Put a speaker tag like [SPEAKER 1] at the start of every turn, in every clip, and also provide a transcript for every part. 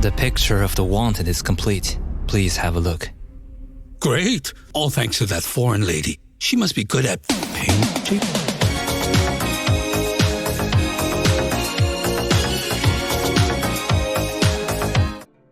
[SPEAKER 1] The picture of the wanted is complete. Please have a look.
[SPEAKER 2] Great. All thanks to that foreign lady. She must be good at painting.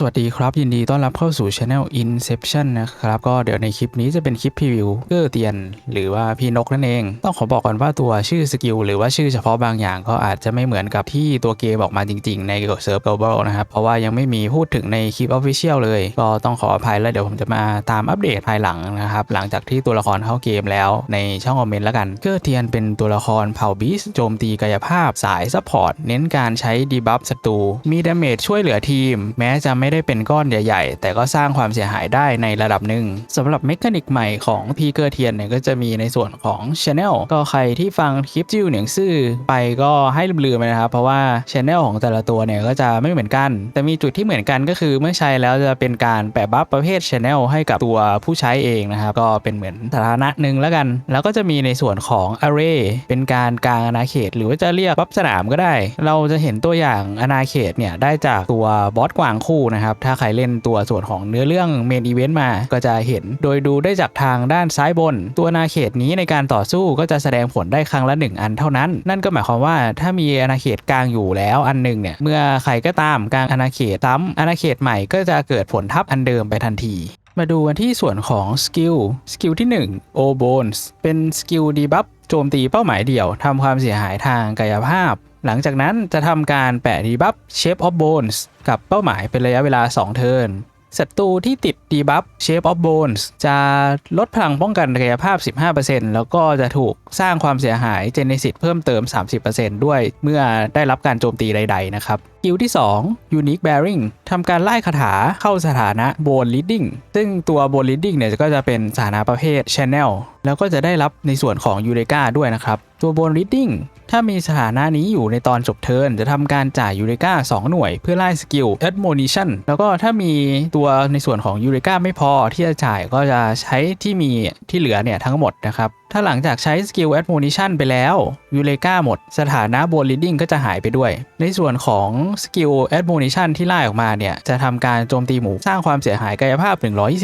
[SPEAKER 3] สวัสดีครับ ยินดีต้อนรับเข้าสู่ Channel Inception นะครับ ก็เดี๋ยวในคลิปนี้จะเป็นคลิปพรีวิวเกอร์เตียน หรือว่าพี่นกนั่นเอง ต้องขอบอกก่อนว่าตัวชื่อสกิลหรือว่าชื่อเฉพาะบางอย่างก็อาจจะไม่เหมือนกับที่ตัวเกมออกมาจริง ๆ ในเซิร์ฟ global นะครับ เพราะว่ายังไม่มีพูดถึงในคลิป official เลย ก็ต้องขออภัยแล้วเดี๋ยวผมจะมาตามอัปเดตภายหลังนะครับ หลังจากที่ตัวละครเข้าเกมแล้วในช่องคอมเมนต์แล้วกันเกอร์เทียนเป็นตัวละครเผ่าบีสโจมตีกายภาพสายซัพพอร์ตเน้นการใช้ดีบัฟศัตรูมีดาเมจช่วยเหลือทีม แม้จะไม่ไม่ได้เป็นก้อนใหญ่ๆ แต่ก็สร้างความเสียหายได้ในระดับหนึ่งสำหรับเมคานิกใหม่ของพีเกอร์เทียนเนี่ยก็จะมีในส่วนของ Channel ก็ใครที่ฟังคลิปจิ้วเหนียงซื่อไปก็ให้ลืมๆไปนะครับ เพราะว่า Channel ของแต่ละตัวเนี่ยก็จะไม่เหมือนกัน แต่มีจุดที่เหมือนกันก็คือเมื่อใช้แล้วจะเป็นการแปะบัฟประเภท Channel ให้กับตัวผู้ใช้เองนะครับ ก็เป็นเหมือนสถานะหนึ่งแล้วกัน แล้วก็จะมีในส่วนของ Array เป็นการกลางอาณาเขต หรือว่าจะเรียกบัฟสนามก็ได้ เราจะเห็นตัวอย่างอาณาเขตเนี่ยได้จากตัวบอสกวางคู่นะครับ ถ้าใครเล่นตัวส่วนของเนื้อเรื่องเมนอีเวนต์มาก็จะเห็น โดยดูได้จากทางด้านซ้ายบน ตัวอาณาเขตนี้ในการต่อสู้ก็จะแสดงผลได้ครั้งละ 1 อันเท่านั้น นั่นก็หมายความว่าถ้ามีอาณาเขตกลางอยู่แล้วอันหนึ่งเนี่ยเมื่อใครก็ตามกลางอาณาเขตซ้ำอาณาเขตใหม่ก็จะเกิดผลทับอันเดิมไปทันทีมาดูกันที่ส่วนของสกิล สกิลที่1 O Bones เป็นสกิลดีบัฟโจมตีเป้าหมายเดี่ยวทำความเสียหายทางกายภาพ หลังจากนั้นจะทำการแปะดีบัฟ Shape of Bones กับเป้าหมายเป็นระยะเวลา 2 เทิร์นศัตรูที่ติดดีบัฟ Shape of Bones จะลดพลังป้องกันกายภาพ 15%แล้วก็จะถูกสร้างความเสียหายเจเนซิสเพิ่มเติม 30%ด้วยเมื่อได้รับการโจมตีใด ๆ นะครับกิลที่ 2 Unique Bearing ทำการไล่คาถาเข้าสถานะ Bone Leading ซึ่งตัว Bone Leading เนี่ยก็จะเป็นสถานะประเภท Channel แล้วก็จะได้รับในส่วนของ u r e k a ด้วยนะครับ ตัว Bone Leading ถ้ามีสถานะนี้อยู่ในตอนจบเทิร์นจะทำการจ่ายยูเรกา2 หน่วยเพื่อไล่สกิล Admonition แล้วก็ถ้ามีตัวในส่วนของยูเรกาไม่พอที่จะจ่ายก็จะใช้ที่มีที่เหลือเนี่ยทั้งหมดนะครับถ้าหลังจากใช้สกิล Admonition ไปแล้วยูเรกาหมด สถานะ b o l e a d i n g ก็จะหายไปด้วย ในส่วนของสกิล Admonition ที่ไล่ออกมาเนี่ย จะทำการโจมตีหมู่สร้างความเสียหายกายภาพ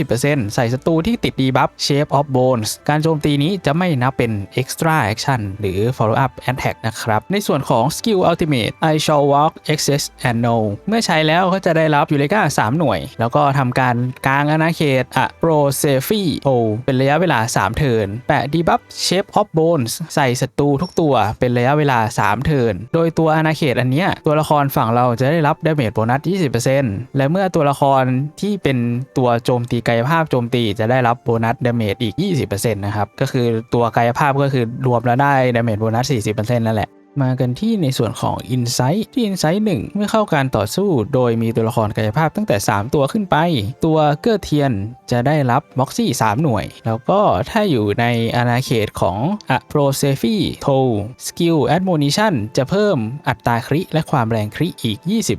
[SPEAKER 3] 120%ใส่ศัตรูที่ติดดีบัฟ Shape of Bones การโจมตีนี้จะไม่นับเป็น Extra Action หรือ Follow Up Attack นะครับ ในส่วนของ Skill Ultimate I shall walk access and know เมื่อใช้แล้วก็จะได้รับยูเรกา3 หน่วย แล้วก็ทำการกลางอาณาเขตอะ Pro s a f e O เป็นระยะเวลา 3 เทิร์นแปะดีบัฟ Shape of Bones ใส่ศัตรูทุกตัวเป็นระยะเวลา 3 เทิร์น โดยตัวอาณาเขตอันเนี้ยตัวละครฝั่งเราจะได้รับดาเมจโบนัส 20%และเมื่อตัวละครที่เป็นตัวโจมตีกายภาพโจมตีจะได้รับโบนัสดาเมจอีก 20%นะครับ ก็คือตัวกายภาพก็คือรวมแล้วได้ดาเมจโบนัส 40%นั่นแหละ มากันที่ในส่วนของ Insight ที่ Insight 1 เมื่อเข้าการต่อสู้ โดยมีตัวละครกายภาพตั้งแต่ 3 ตัวขึ้นไป ตัวเกอร์เทียนจะได้รับม็อกซี่ 3 หน่วย แล้วก็ถ้าอยู่ในอาณาเขตของ a p r o s e f i t o Skill Admonition จะเพิ่มอัตราคริและความแรงคริอีก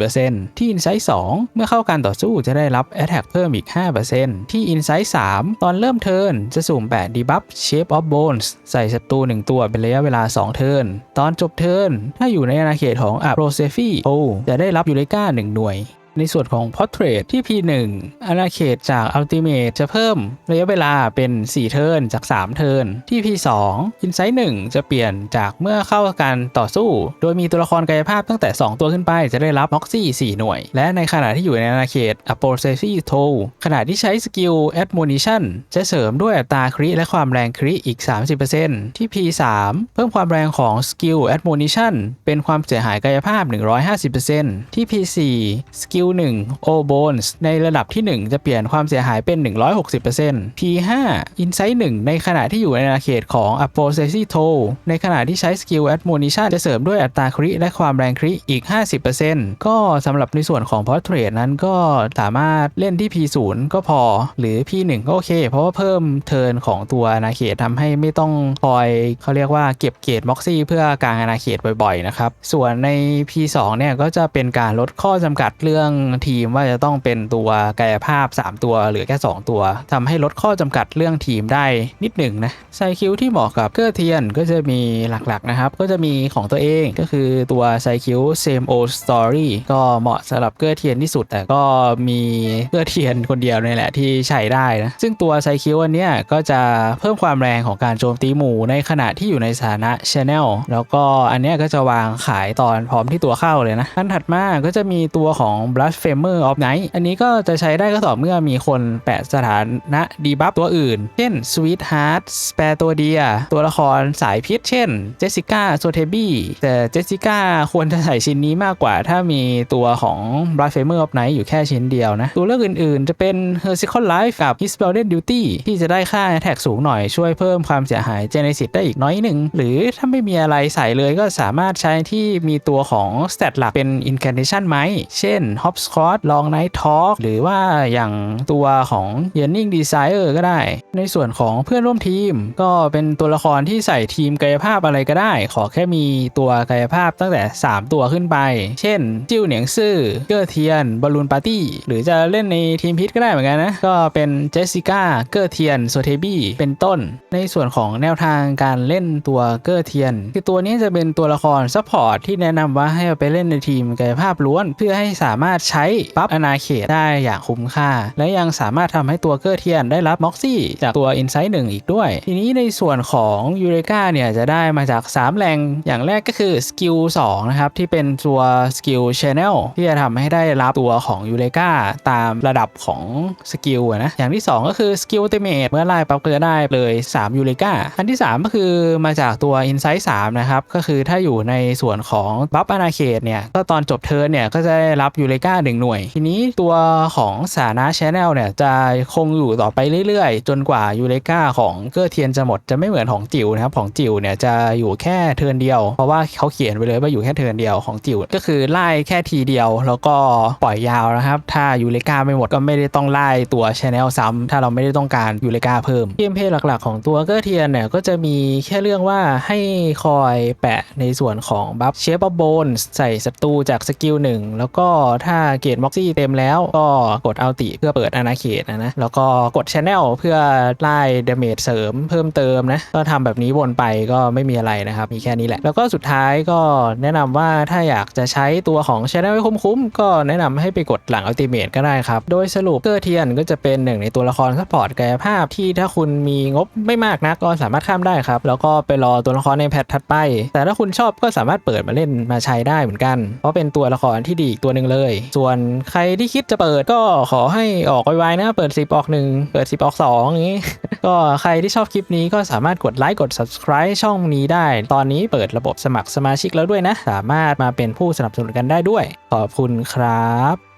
[SPEAKER 3] 20%ที่ Insight 2 เมื่อเข้าการต่อสู้จะได้รับ Attack เพิ่มอีก 5%ที่ Insight 3 ตอนเริ่มเทิร์นจะสุ่มแปะ Debuff Shape of Bones ใส่ศัตรู1ตัวเป็นระยะเวลา 2 เทิร์นตอนจบเทิร์นถ้าอยู่ในอาณาเขตของ a p r o s e f i o จะได้รับยูเรกา1หน่วย ในส่วนของ Portrait ที่ P1 อาณาเขตจาก Ultimate จะเพิ่มระยะเวลาเป็น 4 เทิร์นจาก 3 เทิร์นที่ P2 Insight 1 จะเปลี่ยนจากเมื่อเข้าการต่อสู้ โดยมีตัวละครกายภาพตั้งแต่ 2 ตัวขึ้นไปจะได้รับ Moxie 4หน่วย และในขณะที่อยู่ในอาณาเขต a p o s e f i t o ขณะที่ใช้สกิล Admonition จะเสริมด้วยอัตราคริและความแรงคริอีก 30%ที่ P3 เพิ่มความแรงของสกิล Admonition เป็นความเสียหายกายภาพ 150%ที่ P4 สกิล1 O Bones ในระดับที่ 1 จะเปลี่ยนความเสียหายเป็น 160% P5 Insight 1ในขณะที่อยู่ในอาณาเขตของ a p o s e s i t o ในขณะที่ใช้สกิล Admonition จะเสริมด้วยอัตราคริและความแรงคริอีก 50%ก็สำหรับในส่วนของ Portrait นั้นก็สามารถเล่นที่ P0 ก็พอ หรือ P1 ก็โอเค เพราะว่าเพิ่มเทิร์นของตัวอาณาเขตทำให้ไม่ต้องคอยเขาเรียกว่าเก็บเกรดม็อกซี่เพื่อกางอาณาเขตบ่อยๆนะครับ ส่วนใน P2 เนี่ยก็จะเป็นการลดข้อจำกัดเรื่องทีมว่าจะต้องเป็นตัวกายภาพ 3 ตัวเหลือแค่ 2 ตัวทำให้ลดข้อจำกัดเรื่องทีมได้นิดหนึ่งนะไซคิวที่เหมาะกับเกอร์เทียนก็จะมีหลักๆนะครับ ก็จะมีของตัวเองก็คือตัวไซคิว same old story ก็เหมาะสำหรับเกอร์เทียนที่สุด แต่ก็มีเกอร์เทียนคนเดียวนี่แหละที่ใช้ได้นะซึ่งตัวไซคิวอันเนี้ยก็จะเพิ่มความแรงของการโจมตีหมู่ในขณะที่อยู่ในสถานะ Channel แล้วก็อันเนี้ยก็จะวางขายตอนพร้อมที่ตัวเข้าเลยนะอันถัดมาก็จะมีตัวของ Blasphemer of Night อันนี้ก็จะใช้ได้ก็ต่อเมื่อมีคนแปะสถานะดีบัฟตัวอื่น เช่น Sweetheart s p a r ตัวเดีย ตัวละครสายพิษ เช่น Jessica s o t e b y แต่ Jessica ควรจะใส่ชิ้นนี้มากกว่า ถ้ามีตัวของ Blasphemer of Night อยู่แค่ชิ้นเดียวนะ ตัวเลือกอื่นๆ จะเป็น Her Second Life กับ Hispelled Duty ที่จะได้ค่า Attack สูงหน่อยช่วยเพิ่มความเสียหาย Genesis ได้อีกน้อยหนึ่ง หรือถ้าไม่มีอะไรใส่เลยก็สามารถใช้ที่มีตัวของ Stat หลักเป็น Incantation ไหม เช่น Hopscotch Long Night Talk หรือว่าอย่างตัวของ Yearning Desire ก็ได้ ในส่วนของเพื่อนร่วมทีม ก็เป็นตัวละครที่ใส่ทีมกายภาพอะไรก็ได้ ขอแค่มีตัวกายภาพตั้งแต่ 3 ตัวขึ้นไป เช่น จิ้วเหนียงซื่อเกอร์เทียนบอลลูนปาร์ตี้หรือจะเล่นในทีมพิษก็ได้เหมือนกันนะ ก็เป็นเจสสิก้าเกอร์เทียนโซเทบี้เป็นต้น ในส่วนของแนวทางการเล่นตัวเกอร์เทียนคือตัวนี้จะเป็นตัวละครซัพพอร์ตที่แนะนำว่าให้เอาไปเล่นในทีมกายภาพล้วนเพื่อให้สามารถใช้ปั๊บอนาเขตได้อย่างคุ้มค่า และยังสามารถทำให้ตัวเกอร์เทียนได้รับม็อกซี่จากตัว Insight 1อีกด้วย ทีนี้ในส่วนของยูเรกาเนี่ยจะได้มาจาก 3แหล่งอย่างแรกก็คือสกิล2นะครับที่เป็นตัวสกิลชแนลที่จะทำให้ได้รับตัวของยูเรกาตามระดับของสกิลนะอย่างที่ 2 ก็คือสกิลเตเมทเมื่อไล่ปั๊บก็จะได้เลย3ยูเรกาอันที่ 3 ก็คือมาจากตัว Insight 3นะครับก็คือถ้าอยู่ในส่วนของบัฟอนาเขตเนี่ยก็ตอนจบเทิร์นเนี่ยก็จะได้รับยูเรกา1หน่วย ทีนี้ตัวของสานะชแนลเนี่ยจะคงอยู่ต่อไปเรื่อยๆ จนกว่ายูเรกาของเกอร์เทียนจะหมดจะไม่เหมือนของจิ๋วนะครับของจิ๋วเนี่ยจะอยู่แค่เทินเดียว เพราะว่าเขาเขียนไปเลยว่าอยู่แค่เทินเดียวของจิ๋วก็คือไล่แค่ทีเดียว แล้วก็ปล่อยยาวนะครับ ถ้ายูเรกาไม่หมดก็ไม่ได้ต้องไล่ตัวชแนลซ้ำถ้าเราไม่ได้ต้องการยูเรกาเพิ่มเกมเพลย์หลักๆ ของตัวเกอร์เทียนเนี่ยก็จะมีแค่เรื่องว่าให้คอยแปะในส่วนของบัฟเชฟบ o นใส่ศัตรูจากสกิลหนึ่งแล้วก็ถ้าาเกตม็อกซี่เต็มแล้วก็กดอัลติเพื่อเปิดอาณาเขตนะนะ แล้วก็กดชแนลเพื่อไล่เดเมจเสริมเพิ่มเติมนะ ก็ทำแบบนี้วนไปก็ไม่มีอะไรนะครับ มีแค่นี้แหละ แล้วก็สุดท้ายก็แนะนำว่าถ้าอยากจะใช้ตัวของชแนลให้คุ้มๆ ก็แนะนำให้ไปกดหลังอัลติเมทก็ได้ครับ โดยสรุปเกอร์เทียนก็จะเป็นหนึ่งในตัวละครซัพพอร์ตกายภาพที่ถ้าคุณมีงบไม่มากนักก็สามารถข้ามได้ครับ แล้วก็ไปรอตัวละครในแพทถัดไป แต่ถ้าคุณชอบก็สามารถเปิดมาเล่นมาใช้ได้เหมือนกัน เพราะเป็นตัวละครที่ดีอีกตัวหนึ่งเลยส่วนใครที่คิดจะเปิดก็ขอให้ออกไวๆนะ เปิด 10 ออก 1 เปิด 10 ออก 2 อย่างนี้ ก็ใครที่ชอบคลิปนี้ก็สามารถกดไลค์กด subscribe ช่องนี้ได้ ตอนนี้เปิดระบบสมัครสมาชิกแล้วด้วยนะ สามารถมาเป็นผู้สนับสนุนกันได้ด้วย ขอบคุณครับ